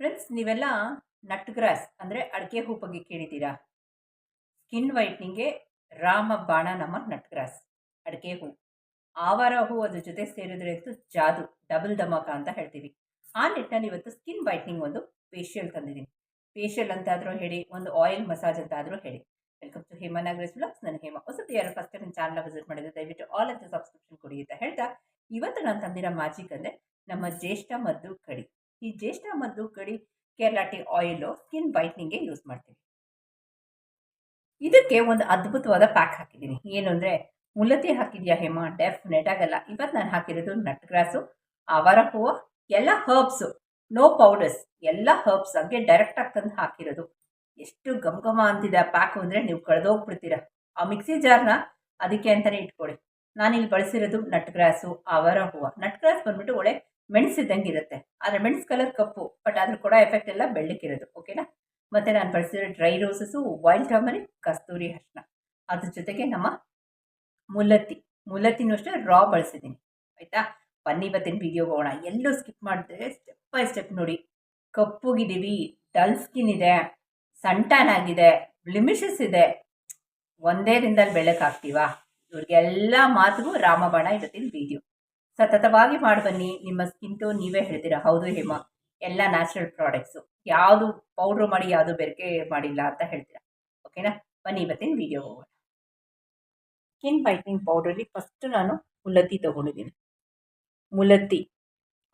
Friends, ನೀವೆಲ್ಲ nut gross ಅಂದರೆ ಅಡಿಕೆ ಹೂ ಬಗ್ಗೆ ಕೇಳಿದ್ದೀರಾ? ಸ್ಕಿನ್ ವೈಟ್ನಿಂಗ್ಗೆ ರಾಮ ಬಾಣ ನಮ್ಮ ನಟ್ ಗ್ರಾಸ್, ಅಡಿಕೆ ಹೂ. ಆವಾರ ಹೂ ಅದ್ರ ಜೊತೆ ಸೇರಿದ್ರೆ ಅಂತೂ ಜಾದು, ಡಬಲ್ ಧಮಾಕ ಅಂತ ಹೇಳ್ತೀವಿ. ಆ ನಿಟ್ಟಿನಲ್ಲಿ ಇವತ್ತು ಸ್ಕಿನ್ ವೈಟ್ನಿಂಗ್ ಒಂದು ಫೇಶಿಯಲ್ ತಂದಿದ್ದೀನಿ. ಫೇಶಿಯಲ್ ಅಂತಾದರೂ ಹೇಳಿ, ಒಂದು ಆಯಿಲ್ ಮಸಾಜ್ ಅಂತಾದರೂ ಹೇಳಿ. Welcome to Hema Nagaresh vlogs ನನ್ನ ಹೇಮ. ಹೊಸತು ಯಾರು ಫಸ್ಟ್ ಟೈಮ್ ಚಾನಲ್ ವಿಸಿಟ್ ಮಾಡಿದ್ರೆ ದಯವಿಟ್ಟು ಆಲ್ ಅಂತ ಸಬ್ಸ್ಕ್ರಿಪ್ಷನ್ ಕೊಡಿ ಅಂತ ಹೇಳ್ತಾ, ಇವತ್ತು ನಾನು ತಂದಿರೋ ಮ್ಯಾಜಿಕ್ ಅಂದರೆ ನಮ್ಮ ಜ್ಯೇಷ್ಠ ಮದ್ದು ಕಡಿ. ಈ ಜ್ಯೇಷ್ಠ ಮದ್ದು ಕಡಿ ಕೇರಳ ಟೀ ಆಯಿಲು ಸ್ಕಿನ್ ವೈಟ್ನಿಂಗ್ಗೆ ಯೂಸ್ ಮಾಡ್ತೀವಿ. ಇದಕ್ಕೆ ಒಂದು ಅದ್ಭುತವಾದ ಪ್ಯಾಕ್ ಹಾಕಿದ್ದೀನಿ. ಏನು ಅಂದರೆ ಮುಲ್ಲತಿ ಹಾಕಿದ್ಯಾ ಹೇಮ? ಡೆಫಿನೆಟ್ ಆಗಲ್ಲ. ಇವತ್ತು ನಾನು ಹಾಕಿರೋದು ನಟ್ ಗ್ರಾಸು ಅವರ ಹೂವು, ಎಲ್ಲ ಹರ್ಬ್ಸು ನೋ ಪೌಡರ್ಸ್ ಎಲ್ಲ ಹರ್ಬ್ಸ್ ಹಂಗೆ ಡೈರೆಕ್ಟಾಗಿ ತಂದು ಹಾಕಿರೋದು. ಎಷ್ಟು ಘಮ ಅಂತಿದೆ ಪ್ಯಾಕು ಅಂದರೆ ನೀವು ಕಳೆದೋಗ್ಬಿಡ್ತೀರ. ಆ ಮಿಕ್ಸಿ ಜಾರ್ನ ಅದಕ್ಕೆ ಅಂತಲೇ ಇಟ್ಕೊಳ್ಳಿ ನಾನಿಲ್ಲಿ ಬಳಸಿರೋದು ನಟ್ ಗ್ರಾಸು ಅವರ ಹೂವು. ನಟ್ ಗ್ರಾಸ್ ಬಂದ್ಬಿಟ್ಟು ಒಳ್ಳೆ ಮೆಣಸಿದ್ದಂಗೆ ಇರುತ್ತೆ. ಆದರೆ ಮೆಣಸು ಕಲರ್ ಕಪ್ಪು ಬಟ್ ಅದ್ರ ಕೂಡ ಎಫೆಕ್ಟ್ ಎಲ್ಲ ಬೆಳ್ಳಕ್ಕಿರೋದು ಓಕೆನಾ ಮತ್ತು ನಾನು ಬಳಸಿರೋ ಡ್ರೈ ರೋಸಸ್ಸು ವೈಲ್ಡ್ ಟರ್ಮರಿಕ್ ಕಸ್ತೂರಿ ಅರ್ಶನ ಅದ್ರ ಜೊತೆಗೆ ನಮ್ಮ ಮುಲ್ಲತ್ತಿ ಮುಲ್ಲತ್ತಿನೂ ಅಷ್ಟೇ ರಾ ಬಳಸಿದ್ದೀನಿ. ಆಯಿತಾ? ಬನ್ನಿ ಇವತ್ತಿನ ವಿಡಿಯೋಗೆ ಹೋಗೋಣ. ಎಲ್ಲೂ ಸ್ಕಿಪ್ ಮಾಡಿದ್ರೆ ಸ್ಟೆಪ್ ಬೈ ಸ್ಟೆಪ್ ನೋಡಿ. ಕಪ್ಪುಗಿದ್ದೀವಿ ಡಲ್ ಸ್ಕಿನ್ ಇದೆ ಸಣ್ಟಾನ್ ಆಗಿದೆ ಬ್ಲಿಮಿಷಸ್ ಇದೆ. ಒಂದೇ ದಿನದಲ್ಲಿ ಬೆಳಕಾಗ್ತೀವಾ ಇವ್ರಿಗೆಲ್ಲ ಮಾತುಗೂ ರಾಮಬಾಣ ಇವತ್ತಿನ ವಿಡಿಯೋ ಸತತವಾಗಿ ಮಾಡಿ ಬನ್ನಿ ನಿಮ್ಮ ಸ್ಕಿನ್ ಟೋನ್ ನೀವೇ ಹೇಳ್ತೀರಾ? ಹೌದು ಹೇಮ, ಎಲ್ಲ ನ್ಯಾಚುರಲ್ ಪ್ರಾಡಕ್ಟ್ಸು. ಯಾವುದು ಪೌಡ್ರು ಮಾಡಿ, ಯಾವುದು ಬೆರಕೆ ಮಾಡಿಲ್ಲ ಅಂತ ಹೇಳ್ತೀರಾ? ಓಕೆನಾ? ಬನ್ನಿ ಇವತ್ತಿನ ವಿಡಿಯೋ ಹೋಗೋಣ. ಸ್ಕಿನ್ ವೈಟ್ನಿಂಗ್ ಪೌಡ್ರಲ್ಲಿ ಫಸ್ಟ್ ನಾನು ಮುಲತ್ತಿ ತೊಗೊಂಡಿದ್ದೀನಿ. ಮುಲತ್ತಿ,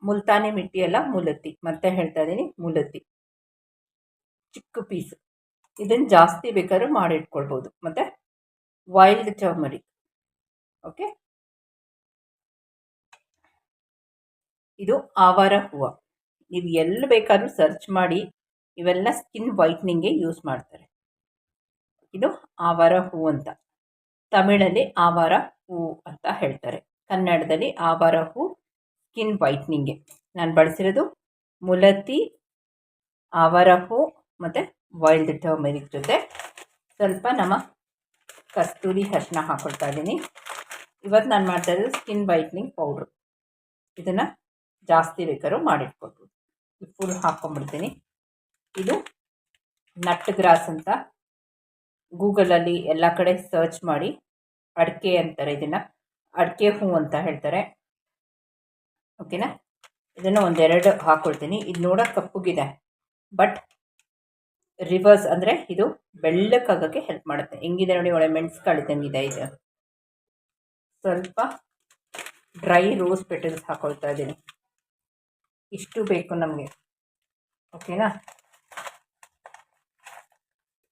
ಮುಲ್ತಾನೆ ಮಿಟ್ಟಿ ಅಲ್ಲ, ಮುಲತ್ತಿ. ಮತ್ತೆ ಹೇಳ್ತಾ ಇದ್ದೀನಿ, ಮುಲತ್ತಿ. ಚಿಕ್ಕ ಪೀಸ್. ಇದನ್ನು ಜಾಸ್ತಿ ಬೇಕಾದ್ರೂ ಮಾಡಿಟ್ಕೊಳ್ಬೋದು. ಮತ್ತು ವೈಲ್ಡ್ ಟರ್ಮರಿಕ್. ಓಕೆ? ಇದು ಆವಾರ ಹೂವು. ನೀವು ಎಲ್ಲಿ ಬೇಕಾದರೂ ಸರ್ಚ್ ಮಾಡಿ ಇವೆಲ್ಲ ಸ್ಕಿನ್ ವೈಟ್ನಿಂಗ್ಗೆ ಯೂಸ್ ಮಾಡ್ತಾರೆ. ಇದು ಆವಾರ ಹೂ ಅಂತ. ತಮಿಳಲ್ಲಿ ಆವಾರ ಹೂ ಅಂತ ಹೇಳ್ತಾರೆ. ಕನ್ನಡದಲ್ಲಿ ಆವಾರ ಹೂ ಸ್ಕಿನ್ ವೈಟ್ನಿಂಗ್ಗೆ ನಾನು ಬಳಸಿರೋದು ಮುಲತಿ, ಆವಾರ ಹೂ ಮತ್ತು ವೈಲ್ಡ್ ಟರ್ಮೆರಿಕ್ ಜೊತೆ. ಸ್ವಲ್ಪ ನಮ್ಮ ಕಸ್ತೂರಿ ಅರಿಶಿನ ಹಾಕೊಳ್ತಾ ಇದ್ದೀನಿ. ಇವತ್ತು ನಾನು ಮಾಡ್ತಾ ಇರೋದು ಸ್ಕಿನ್ ವೈಟ್ನಿಂಗ್ ಪೌಡ್ರು ಇದನ್ನು ಜಾಸ್ತಿ ಬೇಕಾದ್ರೂ ಮಾಡಿಟ್ಕೊಳ್ಬೋದು ಫುಲ್ ಹಾಕ್ಕೊಂಬಿಡ್ತೀನಿ ಇದು ನಟ್ ಗ್ರಾಸ್ ಅಂತ ಗೂಗಲಲ್ಲಿ ಎಲ್ಲ ಕಡೆ ಸರ್ಚ್ ಮಾಡಿ ಅಡಿಕೆ ಅಂತಾರೆ ಇದನ್ನು. ಅಡಿಕೆ ಹೂ ಅಂತ ಹೇಳ್ತಾರೆ. ಓಕೆನಾ? ಇದನ್ನು ಒಂದೆರಡು ಹಾಕ್ಕೊಳ್ತೀನಿ ಇದು ನೋಡ ಕಪ್ಪುಗಿದೆ. ಬಟ್ ರಿವರ್ಸ್ ಅಂದರೆ ಇದು ಬೆಳ್ಳಕ್ಕಾಗಕ್ಕೆ ಹೆಲ್ಪ್ ಮಾಡುತ್ತೆ. ಹೆಂಗಿದೆ ನೋಡಿ ಒಳ್ಳೆ ಮೆಣಸು ಇದೆ ಇದು. ಸ್ವಲ್ಪ ಡ್ರೈ ರೋಸ್ ಪೆಟಲ್ಸ್ ಹಾಕೊಳ್ತಾ ಇದ್ದೀನಿ. ಇಷ್ಟು ಬೇಕು ನಮಗೆ. ಓಕೆನಾ?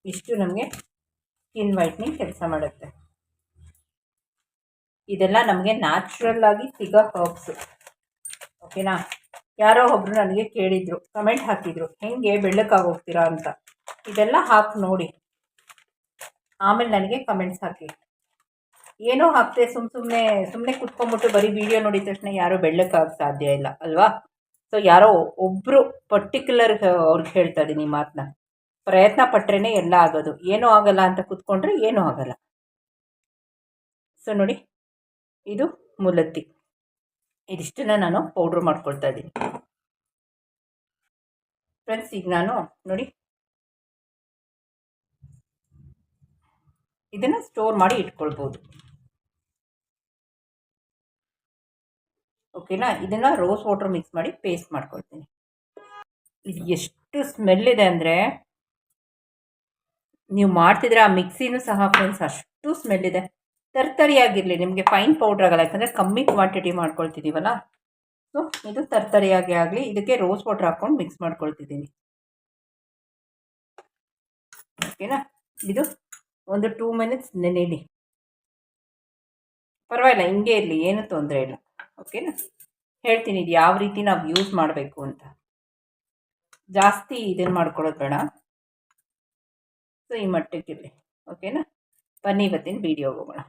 ಇಷ್ಟು ನಮಗೆ ಸ್ಕಿನ್ ವೈಟ್ನಿಂಗ್ ಕೆಲಸ ಮಾಡುತ್ತೆ. ಇದೆಲ್ಲ ನಮಗೆ ನ್ಯಾಚುರಲ್ ಆಗಿ ಸಿಗೋ ಹರ್ಬ್ಸು ಓಕೆನಾ? ಯಾರೋ ಒಬ್ಬರು ನನಗೆ ಕೇಳಿದರು ಕಮೆಂಟ್ ಹಾಕಿದರು, ಹೆಂಗೆ ಬೆಳ್ಳಕ್ಕಾಗೋಗ್ತೀರಾ ಅಂತ? ಇದೆಲ್ಲ ಹಾಕಿ ನೋಡಿ. ಆಮೇಲೆ ನನಗೆ ಕಮೆಂಟ್ಸ್ ಹಾಕಿ. ಏನೋ ಹಾಕ್ತೆ ಸುಮ್ಮ ಸುಮ್ಮನೆ ಸುಮ್ಮನೆ ಕುತ್ಕೊಂಡ್ಬಿಟ್ಟು ಬರೀ ವಿಡಿಯೋ ನೋಡಿದ ತಕ್ಷಣ ಯಾರೂ ಬೆಳ್ಳಕ್ಕಾಗ ಸಾಧ್ಯ ಇಲ್ಲ, ಅಲ್ವಾ? ಸೊ ಯಾರೋ ಒಬ್ಬರು ಪರ್ಟಿಕ್ಯುಲರ್ ಅವ್ರಿಗೆ ಹೇಳ್ತಾ ಇದ್ದೀನಿ ಮಾತನ್ನ ಪ್ರಯತ್ನ ಪಟ್ರೇ ಎಲ್ಲ ಆಗೋದು. ಏನೂ ಆಗಲ್ಲ ಅಂತ ಕೂತ್ಕೊಂಡ್ರೆ ಏನೂ ಆಗಲ್ಲ. ಸೊ ನೋಡಿ. ಇದು ಮುಲತ್ತಿ ಇದಿಷ್ಟನ್ನ ನಾನು ಪೌಡ್ರ್ ಮಾಡ್ಕೊಳ್ತಾ ಇದ್ದೀನಿ. ಫ್ರೆಂಡ್ಸ್ ಈಗ ನಾನು, ನೋಡಿ. ಇದನ್ನು ಸ್ಟೋರ್ ಮಾಡಿ ಇಟ್ಕೊಳ್ಬೋದು. ಓಕೆನಾ ಇದನ್ನು ರೋಸ್ ವಾಟರ್ ಮಿಕ್ಸ್ ಮಾಡಿ ಪೇಸ್ಟ್ ಮಾಡ್ಕೊಳ್ತೀನಿ. ಇದು ಎಷ್ಟು ಸ್ಮೆಲ್ ಇದೆ ಅಂದರೆ ನೀವು ಮಾಡ್ತಿದ್ರೆ ಆ ಮಿಕ್ಸಿನೂ ಸಹ ಫ್ರೆಂಡ್ಸ್ ಅಷ್ಟು ಸ್ಮೆಲ್ ಇದೆ. ತರ್ತರಿಯಾಗಿರಲಿ, ನಿಮಗೆ ಫೈನ್ ಪೌಡ್ರ್ ಆಗಲ್ಲ. ಯಾಕಂದರೆ ಕಮ್ಮಿ ಕ್ವಾಂಟಿಟಿ ಮಾಡ್ಕೊಳ್ತಿದ್ದೀವಲ್ಲ ಸೊ ಇದು ತರ್ತರಿಯಾಗಿ ಆಗಲಿ, ಇದಕ್ಕೆ ರೋಸ್ ವಾಟರ್ ಹಾಕ್ಕೊಂಡು ಮಿಕ್ಸ್ ಮಾಡ್ಕೊಳ್ತಿದ್ದೀನಿ. ಓಕೆನಾ ಇದು ಒಂದು ಟೂ ಮಿನಿಟ್ಸ್ ನೆನೆಯಲಿ ಪರವಾಗಿಲ್ಲ, ಹಿಂಗೆ ಇರಲಿ, ಏನೂ ತೊಂದರೆ ಇಲ್ಲ. ಓಕೆನಾ ಹೇಳ್ತೀನಿ, ಇದು ಯಾವ ರೀತಿ ನಾವು ಯೂಸ್ ಮಾಡಬೇಕು ಅಂತ. ಜಾಸ್ತಿ ಇದನ್ನು ಮಾಡ್ಕೊಳ್ಳೋದು ಬೇಡ. ಸೊ ಈ ಮಟ್ಟಕ್ಕಿರಲಿ ಓಕೆನಾ ಬನ್ನಿ ಇವತ್ತಿನ ವೀಡಿಯೋಗೆ ಹೋಗೋಣ.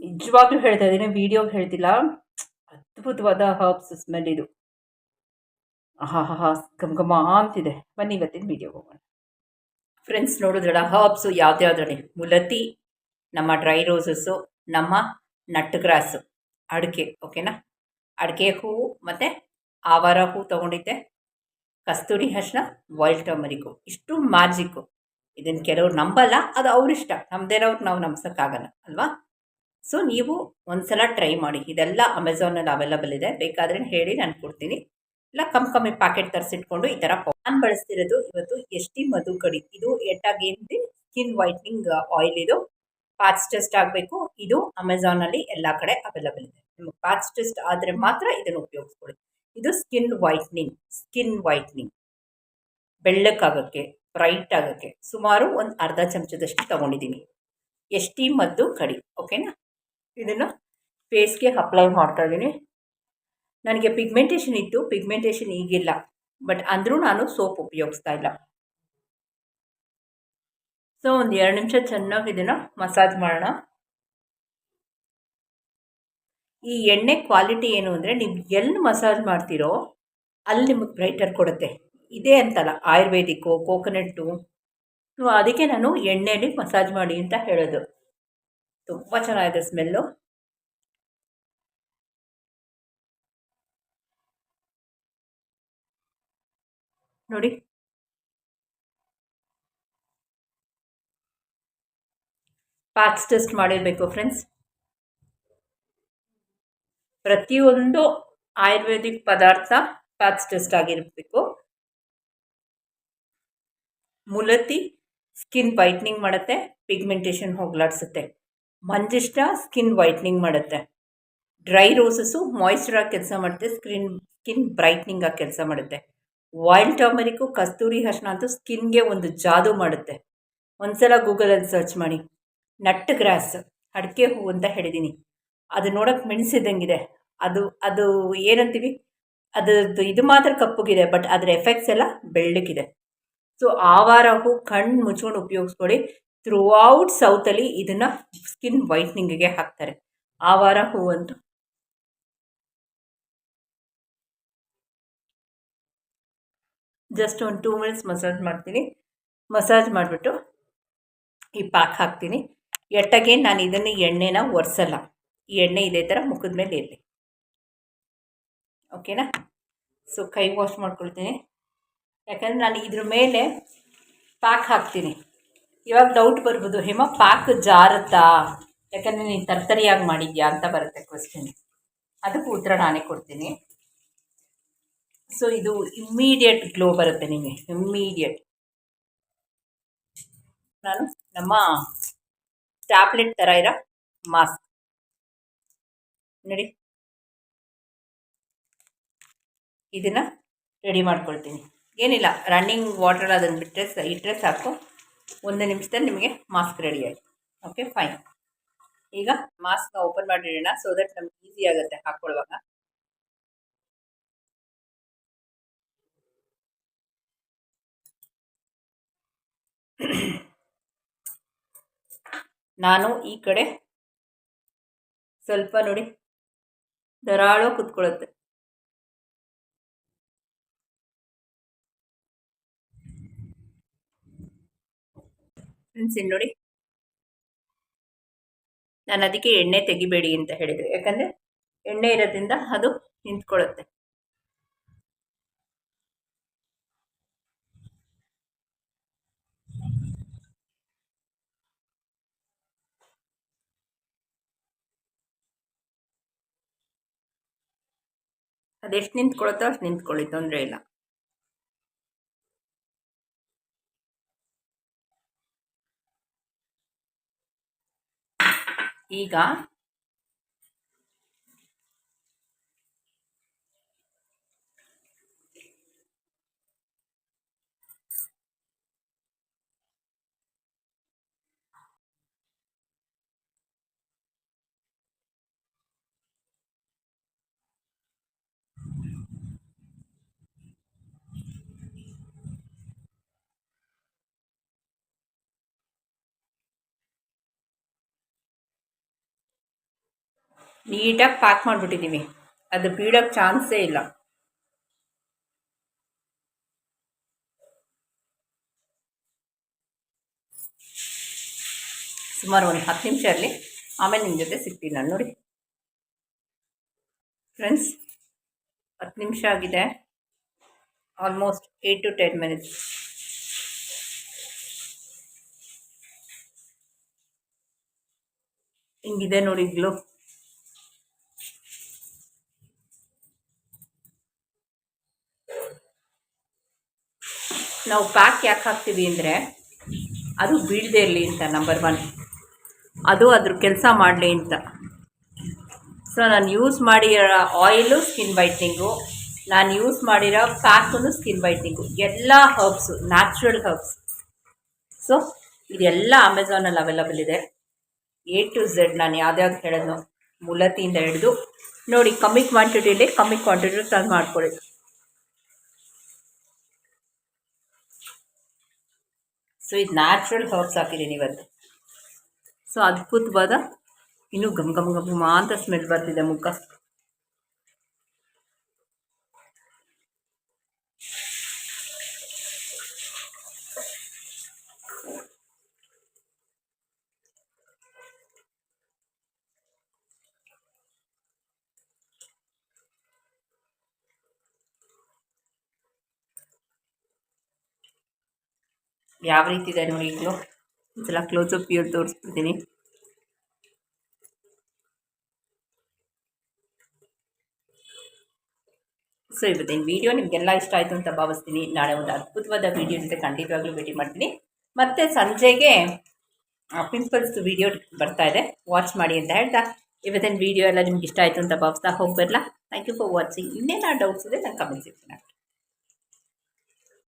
ನಿಜವಾಗ್ಲೂ ಹೇಳ್ತಾ ಇದ್ದೀನಿ ವೀಡಿಯೋಗೆ ಹೇಳ್ತಿಲ್ಲ. ಅದ್ಭುತವಾದ ಹರ್ಬ್ಸ್ ಸ್ಮೆಲ್ ಇದು. ಹಾ ಹಾ ಹಾ ಅಂತಿದೆ. ಬನ್ನಿ ಇವತ್ತಿನ ವೀಡಿಯೋಗೆ ಹೋಗೋಣ. ಫ್ರೆಂಡ್ಸ್ ನೋಡಿದ್ರಲ್ಲ ಹರ್ಬ್ಸು ಯಾವ್ದ್ಯಾವ್ದ್ರಲ್ಲಿ? ಮುಲತಿ, ನಮ್ಮ ಡ್ರೈ ರೋಸಸ್ಸು ನಮ್ಮ ನಟ್ ಗ್ರಾಸು ಅಡಿಕೆ ಓಕೆನಾ ಅಡಿಕೆ ಹೂವು ಮತ್ತು ಆವಾರ ಹೂ ತೊಗೊಂಡಿದ್ದೆ. ಕಸ್ತೂರಿ ಹಸನ ವೈಲ್ಡ್ ಟರ್ಮರಿಕು ಇಷ್ಟು ಮ್ಯಾಜಿಕ್ಕು ಇದನ್ನು ಕೆಲವ್ರು ನಂಬಲ್ಲ, ಅದು ಅವ್ರಿಷ್ಟ. ನಮ್ದೇನವ್ರು ನಾವು ನಂಬ್ಸೋಕ್ಕಾಗಲ್ಲ, ಅಲ್ವಾ? ಸೊ ನೀವು ಒಂದ್ಸಲ ಟ್ರೈ ಮಾಡಿ. ಇದೆಲ್ಲ ಅಮೆಝಾನಲ್ಲಿ ಅವೈಲಬಲ್ ಇದೆ. ಬೇಕಾದ್ರೆ ಹೇಳಿ ನಾನು ಕೊಡ್ತೀನಿ. ಇಲ್ಲ ಕಮ್ಮಿ ಕಮ್ಮಿ ಪ್ಯಾಕೆಟ್ ತರಿಸಿಟ್ಕೊಂಡು ಈ ಥರ ನಾನು ಬಳಸ್ತಿರೋದು ಇವತ್ತು ಎಷ್ಟಿ ಮಧು ಕಡಿ ಇದು ಎಟ್ಟಾಗಿ ಸ್ಕಿನ್ ವೈಟ್ನಿಂಗ್ ಆಯಿಲ್ ಇದು. ಪ್ಯಾಚ್ ಟೆಸ್ಟ್ ಆಗಬೇಕು. ಇದು ಅಮೆಝಾನಲ್ಲಿ ಎಲ್ಲ ಕಡೆ ಅವೈಲಬಲ್ ಇದೆ. ನಿಮಗೆ ಪ್ಯಾಚ್ ಟೆಸ್ಟ್ ಆದರೆ ಮಾತ್ರ ಇದನ್ನು ಉಪಯೋಗಿಸ್ಕೊಳ್ಳಿ. ಇದು ಸ್ಕಿನ್ ವೈಟ್ನಿಂಗ್ ಸ್ಕಿನ್ ವೈಟ್ನಿಂಗ್ ಬೆಳ್ಳಕ್ಕಾಗಕ್ಕೆ ಬ್ರೈಟ್ ಆಗೋಕ್ಕೆ ಸುಮಾರು ಒಂದು ಅರ್ಧ ಚಮಚದಷ್ಟು ತೊಗೊಂಡಿದ್ದೀನಿ ಎಷ್ಟಿ ಮದ್ದು ಕಡಿ ಓಕೆನಾ ಇದನ್ನು ಫೇಸ್ಗೆ ಅಪ್ಲೈ ಮಾಡ್ತಾ ಇದ್ದೀನಿ ನನಗೆ ಪಿಗ್ಮೆಂಟೇಷನ್ ಇತ್ತು. ಪಿಗ್ಮೆಂಟೇಷನ್ ಈಗಿಲ್ಲ. ಬಟ್ ಅಂದರೂ ನಾನು ಸೋಪ್ ಉಪಯೋಗಿಸ್ತಾ ಇಲ್ಲ. ಸೊ ಒಂದು ಎರಡು ನಿಮಿಷ ಚೆನ್ನಾಗಿ ಇದನ್ನು ಮಸಾಜ್ ಮಾಡೋಣ. ಈ ಎಣ್ಣೆ ಕ್ವಾಲಿಟಿ ಏನು ಅಂದರೆ ನೀವು ಎಲ್ಲಿ ಮಸಾಜ್ ಮಾಡ್ತೀರೋ, ಅಲ್ಲಿ ನಿಮಗೆ ಬ್ರೈಟರ್ ಕೊಡುತ್ತೆ. ಇದೇ ಅಂತಲ್ಲ, ಆಯುರ್ವೇದಿಕ್ಕು, ಕೋಕೋನಟ್ಟು. ಅದಕ್ಕೆ ನಾನು ಎಣ್ಣೆಯಲ್ಲಿ ಮಸಾಜ್ ಮಾಡಿ ಅಂತ ಹೇಳೋದು. ತುಂಬ ಚೆನ್ನಾಗಿದೆ ಸ್ಮೆಲ್ಲು. ನೋಡಿ. ಪ್ಯಾಕ್ಸ್ ಟೆಸ್ಟ್ ಮಾಡಿರಬೇಕು ಫ್ರೆಂಡ್ಸ್ ಪ್ರತಿಯೊಂದು ಆಯುರ್ವೇದಿಕ್ ಪದಾರ್ಥ ಪ್ಯಾಚ್ ಟೆಸ್ಟ್ ಆಗಿರಬೇಕು. ಮುಲತಿ ಸ್ಕಿನ್ ವೈಟ್ನಿಂಗ್ ಮಾಡುತ್ತೆ ಪಿಗ್ಮೆಂಟೇಷನ್ ಹೋಗ್ಲಾಡ್ಸುತ್ತೆ. ಮಂಜಿಷ್ಟ ಸ್ಕಿನ್ ವೈಟ್ನಿಂಗ್ ಮಾಡುತ್ತೆ. ಡ್ರೈ ರೋಸಸ್ಸು ಆಗಿ ಕೆಲಸ ಮಾಡುತ್ತೆ ಸ್ಕಿನ್ ಸ್ಕಿನ್ ಬ್ರೈಟ್ನಿಂಗಾಗಿ ಕೆಲಸ ಮಾಡುತ್ತೆ. ವೈಲ್ಡ್ ಟರ್ಮರಿಕು ಕಸ್ತೂರಿ ಹರ್ಷಣ ಅಂತೂ ಸ್ಕಿನ್ಗೆ ಒಂದು ಜಾದು ಮಾಡುತ್ತೆ. ಒಂದ್ಸಲ ಗೂಗಲಲ್ಲಿ ಸರ್ಚ್ ಮಾಡಿ. ನಟ್ ಗ್ರಾಸ್, ಅಡಿಕೆ ಹೂವು ಅಂತ ಹೇಳಿದ್ದೀನಿ ಅದು ನೋಡೋಕೆ ಮೆಣಸಿದಂಗಿದೆ. ಅದು ಅದು ಏನಂತೀವಿ? ಅದರದ್ದು ಇದು ಮಾತ್ರ ಕಪ್ಪುಗಿದೆ ಬಟ್ ಅದರ ಎಫೆಕ್ಟ್ಸ್ ಎಲ್ಲ ಬೆಳ್ಳಕ್ಕಿದೆ ಸೊ ಆವಾರ ಹೂ ಕಣ್ಣು ಮುಚ್ಕೊಂಡು ಉಪಯೋಗಿಸ್ಕೊಳ್ಳಿ ಥ್ರೂ ಔಟ್ ಸೌತಲ್ಲಿ ಇದನ್ನು ಸ್ಕಿನ್ ವೈಟ್ನಿಂಗಿಗೆ ಹಾಕ್ತಾರೆ. ಆವಾರ ಹೂ ಅಂತ. ಜಸ್ಟ್ ಒಂದು ಟೂ ಮಿನಿಟ್ಸ್ ಮಸಾಜ್ ಮಾಡ್ತೀನಿ. ಮಸಾಜ್ ಮಾಡಿಬಿಟ್ಟು ಈ ಪ್ಯಾಕ್ ಹಾಕ್ತೀನಿ. ಎಟ್ಟಗೆ ನಾನು ಇದನ್ನು ಎಣ್ಣೆನ ಒರೆಸಲ್ಲ. ಈ ಎಣ್ಣೆ ಇದೇ ಥರ ಮುಖದ ಮೇಲೆ ಇರಲಿ. ಓಕೆನಾ ಸೊ ಕೈ ವಾಶ್ ಮಾಡ್ಕೊಳ್ತೀನಿ. ಯಾಕಂದರೆ ನಾನು ಇದ್ರ ಮೇಲೆ ಪಾಕ್ ಹಾಕ್ತೀನಿ. ಇವಾಗ ಡೌಟ್ ಬರ್ಬೋದು, ಹೇಮ, ಪಾಕ್ ಜಾರತ್ತಾ? ಯಾಕಂದರೆ ನೀನು ತರ್ತರಿಯಾಗಿ ಮಾಡಿದ್ಯಾ? ಅಂತ ಬರುತ್ತೆ ಕ್ವಶನ್ ಅದಕ್ಕೆ ಉತ್ತರ ನಾನೇ ಕೊಡ್ತೀನಿ. ಸೊ ಇದು ಇಮ್ಮಿಡಿಯೇಟ್ ಗ್ಲೋ ಬರುತ್ತೆ ನಿಮಗೆ. ಇಮ್ಮಿಡಿಯೇಟ್ ನಾನು ನಮ್ಮ ಟ್ಯಾಬ್ಲೆಟ್ ಥರ ಇರೋ ಮಾಸ್ಕ್ ನೋಡಿ. ಇದನ್ನು ರೆಡಿ ಮಾಡ್ಕೊಳ್ತೀನಿ. ಏನಿಲ್ಲ ರನ್ನಿಂಗ್ ವಾಟರ್ ಅದನ್ನು ಬಿಟ್ಟರೆ ಇಟ್ಟರೆ ಸಾಕು. ಒಂದು ನಿಮಿಷದಲ್ಲಿ ನಿಮಗೆ ಮಾಸ್ಕ್ ರೆಡಿ ಆಯಿತು. ಓಕೆ ಫೈನ್ ಈಗ ಮಾಸ್ಕ್ನ ಓಪನ್ ಮಾಡಿಡೋಣ ಸೊ ದಟ್ ನಮ್ಗೆ ಈಸಿ ಆಗುತ್ತೆ ಹಾಕ್ಕೊಳ್ಳುವಾಗ ನಾನು ಈ ಕಡೆ ಸ್ವಲ್ಪ ನೋಡಿ ಧಾರಾಳ ಕುತ್ಕೊಳ್ಳುತ್ತೆ. ನೋಡಿ. ನಾನು ಅದಕ್ಕೆ ಎಣ್ಣೆ ತೆಗಿಬೇಡಿ ಅಂತ ಹೇಳಿದೆ ಯಾಕಂದರೆ ಎಣ್ಣೆ ಇರೋದ್ರಿಂದ ಅದು ನಿಂತ್ಕೊಳ್ಳುತ್ತೆ. ಅದೆಷ್ಟು ನಿಂತ್ಕೊಳುತ್ತೋ ಅಷ್ಟು ನಿಂತ್ಕೊಳ್ಳಿ ತೊಂದರೆ ಇಲ್ಲ. ಈಗ ನೀಟಾಗಿ ಪ್ಯಾಕ್ ಮಾಡಿಬಿಟ್ಟಿದ್ದೀವಿ. ಅದು ಬೀಳೋಕ್ಕೆ ಚಾನ್ಸೇ ಇಲ್ಲ. ಸುಮಾರು ಒಂದು ಹತ್ತು ನಿಮಿಷ ಇರಲಿ. ಆಮೇಲೆ ನಿಮ್ಮ ಜೊತೆ ಸಿಗ್ತೀನಿ ನಾನು ನೋಡಿ. ಫ್ರೆಂಡ್ಸ್ ಹತ್ತು ನಿಮಿಷ ಆಗಿದೆ. Almost eight to ten minutes ಹಿಂಗಿದೆ ನೋಡಿ ಗ್ಲೋ ನಾವು ಪ್ಯಾಕ್ ಯಾಕೆ ಹಾಕ್ತೀವಿ ಅಂದರೆ ಅದು ಬೀಳದೇ ಇರಲಿ ಅಂತ ನಂಬರ್ ಒನ್ ಅದು ಅದ್ರ ಕೆಲಸ ಮಾಡಲಿ ಅಂತ. ಸೊ ನಾನು ಯೂಸ್ ಮಾಡಿರೋ ಆಯಿಲು ಸ್ಕಿನ್ ವೈಟ್ನಿಂಗು ನಾನು ಯೂಸ್ ಮಾಡಿರೋ ಪ್ಯಾಕು ಸ್ಕಿನ್ ವೈಟ್ನಿಂಗು ಎಲ್ಲ ಹರ್ಬ್ಸು ನ್ಯಾಚುರಲ್ ಹರ್ಬ್ಸ್ ಸೊ ಇದೆಲ್ಲ ಅಮೆಝಾನಲ್ಲಿ ಅವೈಲಬಲ್ ಇದೆ. ಎ ಟು ಝೆಡ್ ನಾನು ಯಾವ್ದ್ಯಾವ್ದು ಹೇಳೋದು ಮುಲತಿಯಿಂದ ಹಿಡಿದು ನೋಡಿ, ಕಮ್ಮಿ ಕ್ವಾಂಟಿಟಿಲಿ ಕಮ್ಮಿ ಕ್ವಾಂಟಿಟಿ ತಂದು ಮಾಡ್ಕೊಳ್ಳಿ ಸೊ ಇದು ನ್ಯಾಚುರಲ್ ಹರ್ಬ್ಸ್ ಹಾಕಿದ್ದೀನಿ ಇವತ್ತು ಸೊ ಅದ್ಭುತವಾದ ಇನ್ನೂ ಗಮ್ ಗಮ್ ಗಮ್ ಅಂತ ಸ್ಮೆಲ್ ಬರ್ತಿದೆ ಮುಖ ಯಾವ ರೀತಿ ಇದೆ ನೋಡಿ ಈಗಲೂ. ಒಂದ್ಸಲ ಕ್ಲೋಸಪ್ ವ್ಯೂ ತೋರಿಸ್ಬಿಡ್ತೀನಿ. ಸೊ ಇವತ್ತಿನ ವೀಡಿಯೋ ನಿಮಗೆಲ್ಲ ಇಷ್ಟ ಆಯಿತು ಅಂತ ಭಾವಿಸ್ತೀನಿ. ನಾಳೆ ಒಂದು ಅದ್ಭುತವಾದ ವೀಡಿಯೋ ಜೊತೆ ಖಂಡಿತವಾಗ್ಲೂ ಭೇಟಿ ಮಾಡ್ತೀನಿ. ಮತ್ತು ಸಂಜೆಗೆ ಪಿಂಪಲ್ಸ್ ವಿಡಿಯೋ ಬರ್ತಾ ಇದೆ. ವಾಚ್ ಮಾಡಿ ಅಂತ ಹೇಳ್ತಾ. ಇವತ್ತಿನ ವಿಡಿಯೋ ಎಲ್ಲ ನಿಮ್ಗೆ ಇಷ್ಟ ಆಯಿತು ಅಂತ ಭಾವಿಸ್ತಾ ಹೋಗ್ಬರಲ್ಲ ಥ್ಯಾಂಕ್ ಯು ಫಾರ್ ವಾಚಿಂಗ್ ಇನ್ನೇನು ಡೌಟ್ಸ್ ಇದೆ ನಾನು ಕಮೆಂಟ್ಸ್ ಸೆಕ್ಷನ್